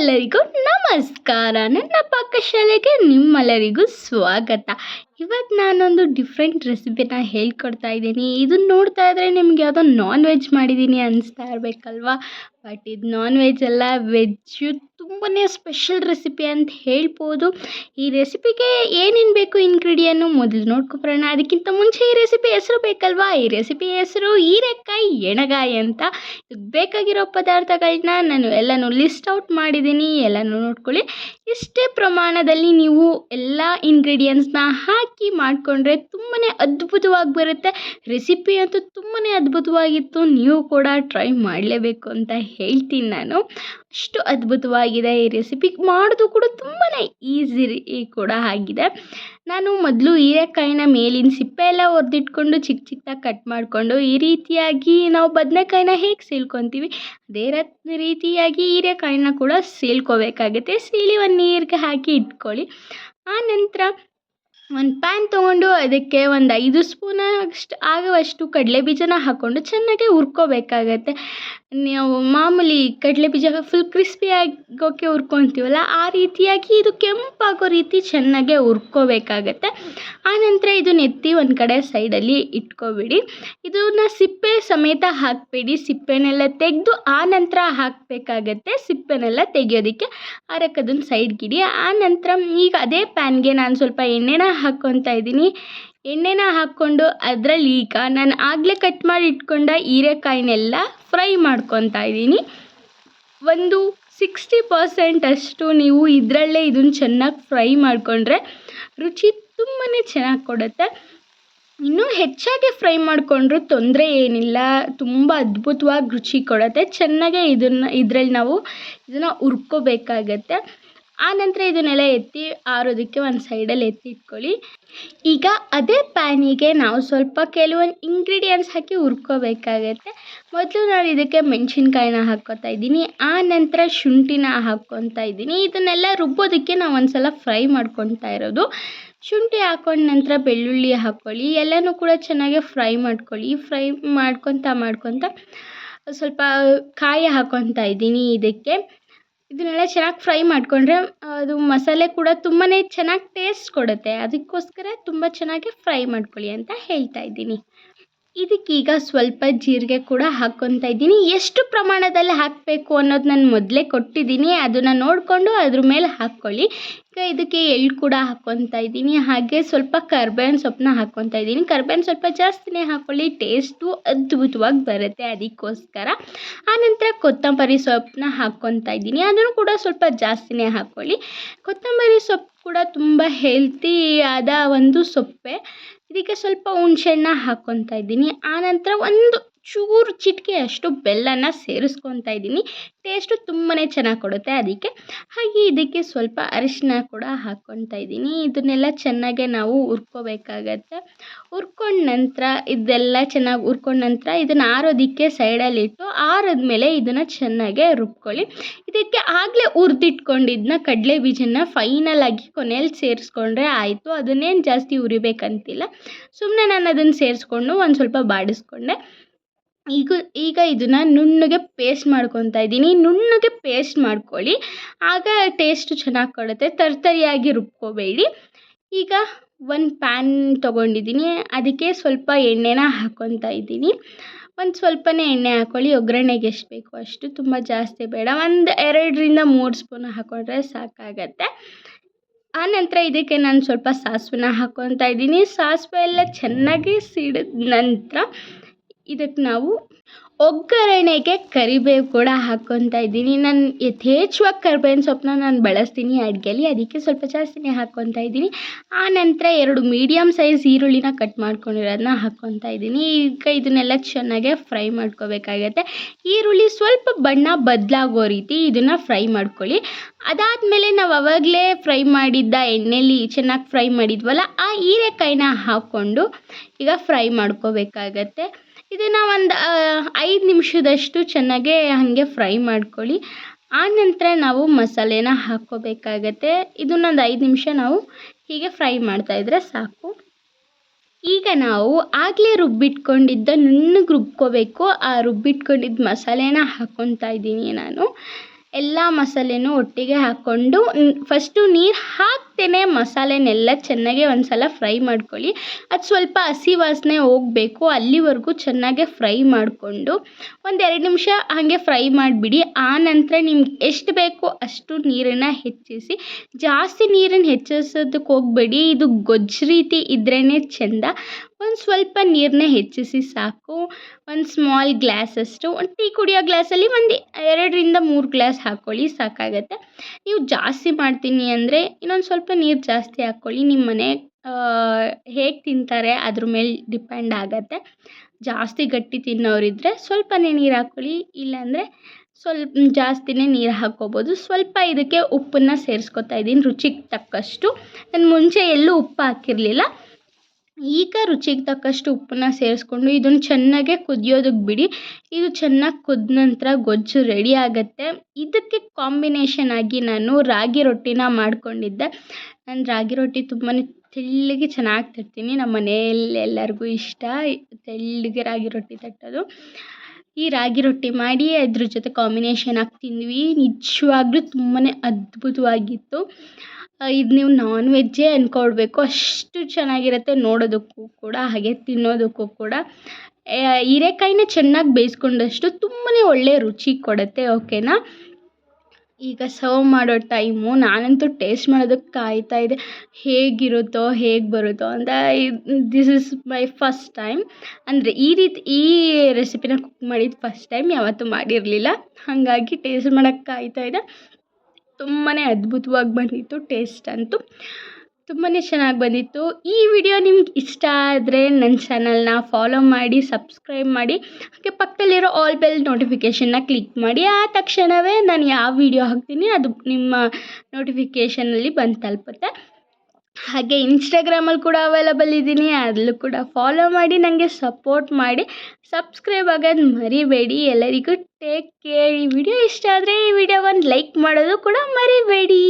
ಎಲ್ಲರಿಗೂ ನಮಸ್ಕಾರ. ನನ್ನ ಪಾಕಶಾಲೆಗೆ ನಿಮ್ಮೆಲ್ಲರಿಗೂ ಸ್ವಾಗತ. ಇವತ್ತು ನಾನೊಂದು ಡಿಫ್ರೆಂಟ್ ರೆಸಿಪಿನ ಹೇಳ್ಕೊಡ್ತಾ ಇದ್ದೀನಿ. ಇದನ್ನು ನೋಡ್ತಾ ಇದ್ದರೆ ನಿಮ್ಗೆ ಯಾವುದೋ ನಾನ್ ವೆಜ್ ಮಾಡಿದ್ದೀನಿ ಅನಿಸ್ತಾ ಇರಬೇಕಲ್ವಾ? ಬಟ್ ಇದು ನಾನ್ ವೆಜ್ ಅಲ್ಲ ವೆಜ್ಜು ತುಂಬಾ ಸ್ಪೆಷಲ್ ರೆಸಿಪಿ ಅಂತ ಹೇಳ್ಬೋದು. ಈ ರೆಸಿಪಿಗೆ ಏನೇನು ಬೇಕು ಇಂಗ್ರೀಡಿಯನ್ನು ಮೊದಲು ನೋಡ್ಕೊಬರೋಣ. ಅದಕ್ಕಿಂತ ಮುಂಚೆ ಈ ರೆಸಿಪಿ ಹೆಸರು ಬೇಕಲ್ವಾ? ಈ ರೆಸಿಪಿ ಹೆಸರು ಹೀರೆಕಾಯಿ ಎಣಗಾಯಿ ಅಂತ. ಇದಕ್ಕೆ ಬೇಕಾಗಿರೋ ಪದಾರ್ಥಗಳನ್ನ ನಾನು ಎಲ್ಲನೂ ಲಿಸ್ಟ್ ಔಟ್ ಮಾಡಿದ್ದೀನಿ ಎಲ್ಲನೂ ನೋಡ್ಕೊಳ್ಳಿ. ಇಷ್ಟೇ ಪ್ರಮಾಣದಲ್ಲಿ ನೀವು ಎಲ್ಲ ಇಂಗ್ರೀಡಿಯೆಂಟ್ಸ್ನ ಹಾಕಿ ಮಾಡಿಕೊಂಡ್ರೆ ತುಂಬಾ ಅದ್ಭುತವಾಗಿ ಬರುತ್ತೆ. ರೆಸಿಪಿ ಅಂತೂ ತುಂಬಾ ಅದ್ಭುತವಾಗಿತ್ತು. ನೀವು ಕೂಡ ಟ್ರೈ ಮಾಡಲೇಬೇಕು ಅಂತ ಹೇಳ್ತೀನಿ ನಾನು. ಅಷ್ಟು ಅದ್ಭುತವಾಗಿದೆ ಈ ರೆಸಿಪಿ ಮಾಡೋದು ಕೂಡ ತುಂಬಾ ಈಸಿ ಕೂಡ ಆಗಿದೆ. ನಾನು ಮೊದಲು ಹೀರೆಕಾಯಿನ ಮೇಲಿನ ಸಿಪ್ಪೆ ಎಲ್ಲ ಒರೆದಿಟ್ಕೊಂಡು ಚಿಕ್ಕ ಚಿಕ್ಕದಾಗಿ ಕಟ್ ಮಾಡಿಕೊಂಡು ಈ ರೀತಿಯಾಗಿ ನಾವು ಬದನೆಕಾಯಿನ ಹೇಗೆ ಸೀಳ್ಕೊತೀವಿ, ಅದೇ ರೀತಿಯಾಗಿ ಹೀರೆಕಾಯಿನ ಕೂಡ ಸೀಳ್ಕೋಬೇಕಾಗುತ್ತೆ. ಸೀಳಿ ಒಂದು ನೀರಿಗೆ ಹಾಕಿ ಇಟ್ಕೊಳ್ಳಿ. ಆನಂತರ ಒಂದು ಪ್ಯಾನ್ ತೊಗೊಂಡು ಅದಕ್ಕೆ ಒಂದು ಐದು ಸ್ಪೂನ್ ಅಷ್ಟು ಆಗುವಷ್ಟು ಕಡಲೆ ಬೀಜನ ಹಾಕ್ಕೊಂಡು ಚೆನ್ನಾಗಿ ಹುರ್ಕೋಬೇಕಾಗತ್ತೆ. ನೀವು ಮಾಮೂಲಿ ಕಡಲೆ ಬೀಜ ಫುಲ್ ಕ್ರಿಸ್ಪಿ ಆಗೋಕ್ಕೆ ಹುರ್ಕೊತೀವಲ್ಲ, ಆ ರೀತಿಯಾಗಿ ಇದು ಕೆಂಪಾಗೋ ರೀತಿ ಚೆನ್ನಾಗೆ ಹುರ್ಕೋಬೇಕಾಗತ್ತೆ. ಆನಂತರ ಇದು ನೆತ್ತಿ ಒಂದು ಕಡೆ ಸೈಡಲ್ಲಿ ಇಟ್ಕೊಬಿಡಿ. ಇದನ್ನ ಸಿಪ್ಪೆ ಸಮೇತ ಹಾಕಬೇಡಿ, ಸಿಪ್ಪೆನೆಲ್ಲ ತೆಗೆದು ಆನಂತರ ಹಾಕಬೇಕಾಗತ್ತೆ, ಸಿಪ್ಪೆನೆಲ್ಲ ತೆಗೆಯೋದಕ್ಕೆ. ಆರಕ್ಕೆ ಅದನ್ನು ಸೈಡ್ಗಿಡಿ ಆನಂತರ ಈಗ ಅದೇ ಪ್ಯಾನ್ಗೆ ನಾನು ಸ್ವಲ್ಪ ಎಣ್ಣೆನ ಹಾಕ್ಕೊತಾ ಇದ್ದೀನಿ. ಎಣ್ಣೆನ ಹಾಕ್ಕೊಂಡು ಅದರಲ್ಲಿ ಈಗ ನಾನು ಆಗಲೇ ಕಟ್ ಮಾಡಿ ಇಟ್ಕೊಂಡ ಹೀರೆಕಾಯಿನೆಲ್ಲ ಫ್ರೈ ಮಾಡ್ಕೊತಾ ಇದ್ದೀನಿ. ಒಂದು ಸಿಕ್ಸ್ಟಿ ಪರ್ಸೆಂಟ್ ಅಷ್ಟು ನೀವು ಇದರಲ್ಲೇ ಇದನ್ನು ಚೆನ್ನಾಗಿ ಫ್ರೈ ಮಾಡಿಕೊಂಡ್ರೆ ರುಚಿ ತುಂಬಾ ಚೆನ್ನಾಗಿ ಕೊಡುತ್ತೆ. ಇನ್ನೂ ಹೆಚ್ಚಾಗಿ ಫ್ರೈ ಮಾಡಿಕೊಂಡ್ರೂ ತೊಂದರೆ ಏನಿಲ್ಲ, ತುಂಬ ಅದ್ಭುತವಾಗಿ ರುಚಿ ಕೊಡುತ್ತೆ. ಚೆನ್ನಾಗೇ ಇದನ್ನು, ಇದರಲ್ಲಿ ನಾವು ಇದನ್ನು ಹುರ್ಕೋಬೇಕಾಗತ್ತೆ. ಆನಂತರ ಇದನ್ನೆಲ್ಲ ಎತ್ತಿ ಆರೋದಕ್ಕೆ ಒಂದು ಸೈಡಲ್ಲಿ ಎತ್ತಿಟ್ಕೊಳ್ಳಿ ಈಗ ಅದೇ ಪ್ಯಾನಿಗೆ ನಾವು ಸ್ವಲ್ಪ ಕೆಲವೊಂದು ಇಂಗ್ರೀಡಿಯೆಂಟ್ಸ್ ಹಾಕಿ ಹುರ್ಕೋಬೇಕಾಗತ್ತೆ. ಮೊದಲು ನಾನು ಇದಕ್ಕೆ ಮೆಣಸಿನ್ಕಾಯಿನ ಹಾಕ್ಕೊತಾ ಇದ್ದೀನಿ. ಆ ನಂತರ ಶುಂಠಿನ ಹಾಕ್ಕೊತಾ ಇದ್ದೀನಿ. ಇದನ್ನೆಲ್ಲ ರುಬ್ಬೋದಕ್ಕೆ ನಾವು ಒಂದು ಸಲ ಫ್ರೈ ಮಾಡ್ಕೊತಾ ಇರೋದು. ಶುಂಠಿ ಹಾಕೊಂಡ ನಂತರ ಬೆಳ್ಳುಳ್ಳಿ ಹಾಕ್ಕೊಳ್ಳಿ ಎಲ್ಲನೂ ಕೂಡ ಚೆನ್ನಾಗಿ ಫ್ರೈ ಮಾಡ್ಕೊಳ್ಳಿ. ಫ್ರೈ ಮಾಡ್ಕೊತಾ ಮಾಡ್ಕೊತಾ ಸ್ವಲ್ಪ ಕಾಯಿ ಹಾಕ್ಕೊತಾ ಇದ್ದೀನಿ ಇದಕ್ಕೆ. ಇದನ್ನೆಲ್ಲ ಚೆನ್ನಾಗಿ ಫ್ರೈ ಮಾಡಿಕೊಂಡ್ರೆ, ಅದು ಮಸಾಲೆ ಕೂಡ ತುಂಬಾ ಚೆನ್ನಾಗಿ ಟೇಸ್ಟ್ ಕೊಡುತ್ತೆ. ಅದಕ್ಕೋಸ್ಕರ ತುಂಬ ಚೆನ್ನಾಗಿ ಫ್ರೈ ಮಾಡ್ಕೊಳ್ಳಿ ಅಂತ ಹೇಳ್ತಾ ಇದ್ದೀನಿ. ಇದಕ್ಕೀಗ ಸ್ವಲ್ಪ ಜೀರಿಗೆ ಕೂಡ ಹಾಕ್ಕೊತಾ ಇದ್ದೀನಿ. ಎಷ್ಟು ಪ್ರಮಾಣದಲ್ಲಿ ಹಾಕಬೇಕು ಅನ್ನೋದು ನಾನು ಮೊದಲೇ ಕೊಟ್ಟಿದ್ದೀನಿ. ಅದನ್ನು ನೋಡಿಕೊಂಡು ಅದ್ರ ಮೇಲೆ ಹಾಕ್ಕೊಳ್ಳಿ. ಈಗ ಇದಕ್ಕೆ ಎಳ್ಳು ಕೂಡ ಹಾಕ್ಕೊತಾ ಇದ್ದೀನಿ. ಹಾಗೆ ಸ್ವಲ್ಪ ಕರ್ಬೇವಿನ ಸೊಪ್ಪನ್ನ ಹಾಕ್ಕೊತಾ ಇದ್ದೀನಿ. ಕರ್ಬೇವಿನ ಸ್ವಲ್ಪ ಜಾಸ್ತಿನೇ ಹಾಕ್ಕೊಳ್ಳಿ. ಟೇಸ್ಟು ಅದ್ಭುತವಾಗಿ ಬರುತ್ತೆ ಅದಕ್ಕೋಸ್ಕರ. ಆನಂತರ ಕೊತ್ತಂಬರಿ ಸೊಪ್ಪನ್ನ ಹಾಕ್ಕೊತಾ ಇದ್ದೀನಿ. ಅದನ್ನು ಕೂಡ ಸ್ವಲ್ಪ ಜಾಸ್ತಿನೇ ಹಾಕ್ಕೊಳ್ಳಿ. ಕೊತ್ತಂಬರಿ ಸೊಪ್ಪು ಕೂಡ ತುಂಬ ಆದ ಒಂದು ಸೊಪ್ಪೆ. ಇದಕ್ಕೆ ಸ್ವಲ್ಪ ಹುಣ್ಸೆಹಣ್ಣ ಹಾಕ್ಕೊತಾ ಇದ್ದೀನಿ. ಆನಂತರ ಒಂದು ಚೂರು ಚಿಟಿಕೆಯಷ್ಟು ಬೆಲ್ಲನ ಸೇರಿಸ್ಕೊತಾ ಇದ್ದೀನಿ. ಟೇಸ್ಟು ತುಂಬಾ ಚೆನ್ನಾಗಿ ಕೊಡುತ್ತೆ ಅದಕ್ಕೆ. ಹಾಗೆ ಇದಕ್ಕೆ ಸ್ವಲ್ಪ ಅರಿಶಿನ ಕೂಡ ಹಾಕ್ಕೊತಾ ಇದ್ದೀನಿ. ಇದನ್ನೆಲ್ಲ ಚೆನ್ನಾಗೆ ನಾವು ಹುರ್ಕೋಬೇಕಾಗತ್ತೆ. ಹುರ್ಕೊಂಡ ನಂತರ ಇದೆಲ್ಲ ಚೆನ್ನಾಗಿ ಹುರ್ಕೊಂಡ ನಂತರ ಇದನ್ನು ಆರೋದಕ್ಕೆ ಸೈಡಲ್ಲಿಟ್ಟು ಆರಿದ್ಮೇಲೆ ಇದನ್ನು ಚೆನ್ನಾಗೆ ರುಬ್ಕೊಳ್ಳಿ. ಇದಕ್ಕೆ ಆಗಲೇ ಹುರಿದಿಟ್ಕೊಂಡಿದ್ದನ್ನ ಕಡಲೆ ಬೀಜನ ಫೈನಲ್ ಆಗಿ ಕೊನೆಯಲ್ಲಿ ಸೇರಿಸ್ಕೊಂಡ್ರೆ ಆಯಿತು. ಅದನ್ನೇನು ಜಾಸ್ತಿ ಉರಿಬೇಕಂತಿಲ್ಲ ಸುಮ್ಮನೆ ನಾನು ಅದನ್ನು ಸೇರಿಸ್ಕೊಂಡು ಒಂದು ಸ್ವಲ್ಪ ಬಾಡಿಸ್ಕೊಂಡೆ. ಈಗ ಈಗ ಇದನ್ನ ನುಣ್ಣಗೆ ಪೇಸ್ಟ್ ಮಾಡ್ಕೊತಾ ಇದ್ದೀನಿ. ನುಣ್ಣಗೆ ಪೇಸ್ಟ್ ಮಾಡ್ಕೊಳ್ಳಿ. ಆಗ ಟೇಸ್ಟು ಚೆನ್ನಾಗಿ ಕೊಡುತ್ತೆ ತರ್ತರಿಯಾಗಿ ರುಬ್ಕೋಬೇಡಿ. ಈಗ ಒಂದು ಪ್ಯಾನ್ ತೊಗೊಂಡಿದ್ದೀನಿ. ಅದಕ್ಕೆ ಸ್ವಲ್ಪ ಎಣ್ಣೆನ ಹಾಕ್ಕೊತಾ ಇದ್ದೀನಿ. ಒಂದು ಸ್ವಲ್ಪನೇ ಎಣ್ಣೆ ಹಾಕ್ಕೊಳ್ಳಿ ಒಗ್ಗರಣೆಗೆ ಎಷ್ಟು ಬೇಕೋ ಅಷ್ಟು. ತುಂಬ ಜಾಸ್ತಿ ಬೇಡ. ಒಂದು ಎರಡರಿಂದ ಮೂರು ಸ್ಪೂನ್ ಹಾಕ್ಕೊಂಡ್ರೆ ಸಾಕಾಗತ್ತೆ. ಆನಂತರ ಇದಕ್ಕೆ ನಾನು ಸ್ವಲ್ಪ ಸಾಸಿವೆನ ಹಾಕ್ಕೊತಾ ಇದ್ದೀನಿ. ಸಾಸಿವೆ ಎಲ್ಲ ಚೆನ್ನಾಗಿ ಸಿಡಿದ ನಂತರ ಇದಕ್ಕೆ ನಾವು ಒಗ್ಗರಣೆಗೆ ಕರಿಬೇವು ಕೂಡ ಹಾಕ್ಕೊತಾ ಇದ್ದೀನಿ. ನಾನು ಯಥೇಚ್ಛವಾಗಿ ಕರಿಬೇವಿನ ಸೊಪ್ಪನ್ನ ನಾನು ಬಳಸ್ತೀನಿ ಅಡುಗೆಲಿ, ಅದಕ್ಕೆ ಸ್ವಲ್ಪ ಜಾಸ್ತಿನೇ ಹಾಕ್ಕೊತಾ ಇದ್ದೀನಿ. ಆ ನಂತರ ಎರಡು ಮೀಡಿಯಮ್ ಸೈಜ್ ಈರುಳ್ಳಿನ ಕಟ್ ಮಾಡ್ಕೊಂಡಿರೋದನ್ನ ಹಾಕ್ಕೊತಾ ಇದ್ದೀನಿ. ಈಗ ಇದನ್ನೆಲ್ಲ ಚೆನ್ನಾಗೆ ಫ್ರೈ ಮಾಡ್ಕೋಬೇಕಾಗತ್ತೆ. ಈರುಳ್ಳಿ ಸ್ವಲ್ಪ ಬಣ್ಣ ಬದಲಾಗೋ ರೀತಿ ಇದನ್ನು ಫ್ರೈ ಮಾಡ್ಕೊಳ್ಳಿ. ಅದಾದಮೇಲೆ ನಾವು ಅವಾಗಲೇ ಫ್ರೈ ಮಾಡಿದ್ದ ಎಣ್ಣೆಲಿ ಚೆನ್ನಾಗಿ ಫ್ರೈ ಮಾಡಿದ್ವಲ್ಲ, ಆ ಹೀರೆಕಾಯಿನ ಹಾಕ್ಕೊಂಡು ಈಗ ಫ್ರೈ ಮಾಡ್ಕೋಬೇಕಾಗತ್ತೆ. ಇದನ್ನು ಒಂದು ಐದು ನಿಮಿಷದಷ್ಟು ಚೆನ್ನಾಗೆ ಹಾಗೆ ಫ್ರೈ ಮಾಡ್ಕೊಳ್ಳಿ. ಆನಂತರ ನಾವು ಮಸಾಲೆನ ಹಾಕ್ಕೋಬೇಕಾಗತ್ತೆ. ಇದನ್ನೊಂದು ಐದು ನಿಮಿಷ ನಾವು ಹೀಗೆ ಫ್ರೈ ಮಾಡ್ತಾಯಿದ್ರೆ ಸಾಕು. ಈಗ ನಾವು ಆಗಲೇ ರುಬ್ಬಿಟ್ಕೊಂಡಿದ್ದ ನುಣ್ಣಗೆ ರುಬ್ಕೋಬೇಕು. ಆ ರುಬ್ಬಿಟ್ಕೊಂಡಿದ್ದ ಮಸಾಲೆನ ಹಾಕ್ಕೊತಾ ಇದ್ದೀನಿ ನಾನು. ಎಲ್ಲ ಮಸಾಲೆನೂ ಒಟ್ಟಿಗೆ ಹಾಕ್ಕೊಂಡು, ಫಸ್ಟು ನೀರು ಹಾಕ್ತೇನೆ ಮಸಾಲೆನೆಲ್ಲ ಚೆನ್ನಾಗಿ ಒಂದು ಸಲ ಫ್ರೈ ಮಾಡ್ಕೊಳ್ಳಿ. ಅದು ಸ್ವಲ್ಪ ಹಸಿ ವಾಸನೆ ಹೋಗಬೇಕು. ಅಲ್ಲಿವರೆಗೂ ಚೆನ್ನಾಗೆ ಫ್ರೈ ಮಾಡಿಕೊಂಡು ಒಂದು ಎರಡು ನಿಮಿಷ ಹಾಗೆ ಫ್ರೈ ಮಾಡಿಬಿಡಿ. ಆ ನಂತರ ನಿಮ್ಗೆ ಎಷ್ಟು ಬೇಕೋ ಅಷ್ಟು ನೀರನ್ನು ಹೆಚ್ಚಿಸಿ. ಜಾಸ್ತಿ ನೀರನ್ನು ಹೆಚ್ಚಿಸೋದಕ್ಕೆ ಹೋಗಬೇಡಿ. ಇದು ಗೊಜ್ಜು ರೀತಿ ಇದ್ರೇ ಚೆಂದ. ಒಂದು ಸ್ವಲ್ಪ ನೀರನ್ನ ಹೆಚ್ಚಿಸಿ ಸಾಕು. ಒಂದು ಸ್ಮಾಲ್ ಗ್ಲಾಸಷ್ಟು. ಒಂದು ಟೀ ಕುಡಿಯೋ ಗ್ಲಾಸಲ್ಲಿ ಒಂದು ಎರಡರಿಂದ ಮೂರು ಗ್ಲಾಸ್ ಹಾಕ್ಕೊಳ್ಳಿ ಸಾಕಾಗತ್ತೆ. ನೀವು ಜಾಸ್ತಿ ಮಾಡ್ತೀನಿ ಅಂದರೆ ಇನ್ನೊಂದು ಸ್ವಲ್ಪ ನೀರು ಜಾಸ್ತಿ ಹಾಕ್ಕೊಳ್ಳಿ. ನಿಮ್ಮ ಮನೆ ಹೇಗೆ ತಿಂತಾರೆ ಅದ್ರ ಮೇಲೆ ಡಿಪೆಂಡ್ ಆಗುತ್ತೆ. ಜಾಸ್ತಿ ಗಟ್ಟಿ ತಿನ್ನೋರಿದ್ದರೆ ಸ್ವಲ್ಪನೇ ನೀರು ಹಾಕ್ಕೊಳ್ಳಿ. ಇಲ್ಲಾಂದರೆ ಸ್ವಲ್ಪ ಜಾಸ್ತಿನೇ ನೀರು ಹಾಕ್ಕೋಬೋದು. ಸ್ವಲ್ಪ ಇದಕ್ಕೆ ಉಪ್ಪನ್ನು ಸೇರಿಸ್ಕೊತಾ ಇದ್ದೀನಿ ರುಚಿಗೆ ತಕ್ಕಷ್ಟು. ನಾನು ಮುಂಚೆ ಎಲ್ಲೂ ಉಪ್ಪು ಹಾಕಿರಲಿಲ್ಲ. ಈಗ ರುಚಿಗೆ ತಕ್ಕಷ್ಟು ಉಪ್ಪನ್ನ ಸೇರಿಸ್ಕೊಂಡು ಇದನ್ನು ಚೆನ್ನಾಗೆ ಕುದಿಯೋದಕ್ಕೆ ಬಿಡಿ. ಇದು ಚೆನ್ನಾಗಿ ಕುದ್ದ ನಂತರ ಗೊಜ್ಜು ರೆಡಿ ಆಗುತ್ತೆ. ಇದಕ್ಕೆ ಕಾಂಬಿನೇಷನ್ ಆಗಿ ನಾನು ರಾಗಿ ರೊಟ್ಟಿನ ಮಾಡಿಕೊಂಡಿದ್ದೆ. ನಾನು ರಾಗಿ ರೊಟ್ಟಿ ತುಂಬಾ ತೆಳ್ಳಗೆ ಚೆನ್ನಾಗಿ ತಟ್ತೀನಿ. ನಮ್ಮ ಮನೆಯಲ್ಲಿ ಎಲ್ಲರಿಗೂ ಇಷ್ಟ. ತೆಳ್ಳಗೆ ರಾಗಿ ರೊಟ್ಟಿ ತಟ್ಟೋದು. ಈ ರಾಗಿ ರೊಟ್ಟಿ ಮಾಡಿ ಅದ್ರ ಜೊತೆ ಕಾಂಬಿನೇಷನ್ ಆಗಿ ತಿಂದ್ವಿ. ನಿಜವಾಗ್ಲೂ ತುಂಬಾ ಅದ್ಭುತವಾಗಿತ್ತು. ಇದು ನೀವು ನಾನ್ ವೆಜ್ಜೇ ಅಂದ್ಕೊಳ್ಬೇಕು ಅಷ್ಟು ಚೆನ್ನಾಗಿರುತ್ತೆ ನೋಡೋದಕ್ಕೂ ಕೂಡ, ಹಾಗೆ ತಿನ್ನೋದಕ್ಕೂ ಕೂಡ. ಹೀರೆಕಾಯಿನ ಚೆನ್ನಾಗಿ ಬೇಯಿಸ್ಕೊಂಡಷ್ಟು ತುಂಬಾ ಒಳ್ಳೆಯ ರುಚಿ ಕೊಡುತ್ತೆ, ಓಕೆನಾ? ಈಗ ಸರ್ವ್ ಮಾಡೋ ಟೈಮು ನಾನಂತೂ ಟೇಸ್ಟ್ ಮಾಡೋದಕ್ಕೆ ಕಾಯ್ತಾ ಇದ್ದೆ. ಹೇಗಿರುತ್ತೋ, ಹೇಗೆ ಬರುತ್ತೋ ಅಂತ this is my first time ಅಂದರೆ ಈ ರೀತಿ, ಈ ರೆಸಿಪಿನ ಕುಕ್ ಮಾಡಿದ್ದು ಫಸ್ಟ್ ಟೈಮ್ ಯಾವತ್ತೂ ಮಾಡಿರಲಿಲ್ಲ. ಹಾಗಾಗಿ ಟೇಸ್ಟ್ ಮಾಡೋಕ್ಕೆ ಕಾಯ್ತಾ ಇದ್ದೆ. ತುಂಬಾ ಅದ್ಭುತವಾಗಿ ಬಂದಿತ್ತು ಟೇಸ್ಟ್ ಅಂತೂ ತುಂಬಾ ಚೆನ್ನಾಗಿ ಬಂದಿತ್ತು. ಈ ವಿಡಿಯೋ ನಿಮ್ಗೆ ಇಷ್ಟ ಆದರೆ ನನ್ನ ಚಾನಲ್ನ ಫಾಲೋ ಮಾಡಿ ಸಬ್ಸ್ಕ್ರೈಬ್ ಮಾಡಿ, ಹಾಗೆ ಪಕ್ಕದಲ್ಲಿರೋ ಆಲ್ ಬೆಲ್ ನೋಟಿಫಿಕೇಷನ್ನ ಕ್ಲಿಕ್ ಮಾಡಿ. ಆ ತಕ್ಷಣವೇ ನಾನು ಯಾವ ವಿಡಿಯೋ ಹಾಕ್ತೀನಿ ಅದು ನಿಮ್ಮ ನೋಟಿಫಿಕೇಷನಲ್ಲಿ ಬಂದು ತಲುಪುತ್ತೆ. ಹಾಗೆ ಇನ್ಸ್ಟಾಗ್ರಾಮಲ್ಲಿ ಕೂಡ ಅವೈಲಬಲ್ ಇದ್ದೀನಿ. ಅಲ್ಲೂ ಕೂಡ ಫಾಲೋ ಮಾಡಿ ನನಗೆ ಸಪೋರ್ಟ್ ಮಾಡಿ. ಸಬ್ಸ್ಕ್ರೈಬ್ ಆಗೋದು ಮರಿಬೇಡಿ ಎಲ್ಲರಿಗೂ. ಟೇಕ್ ಕೇರ್ ಈ ವಿಡಿಯೋ ಇಷ್ಟ ಆದರೆ ಈ ವಿಡಿಯೋ ಒಂದು ಲೈಕ್ ಮಾಡೋದು ಕೂಡ ಮರಿಬೇಡಿ.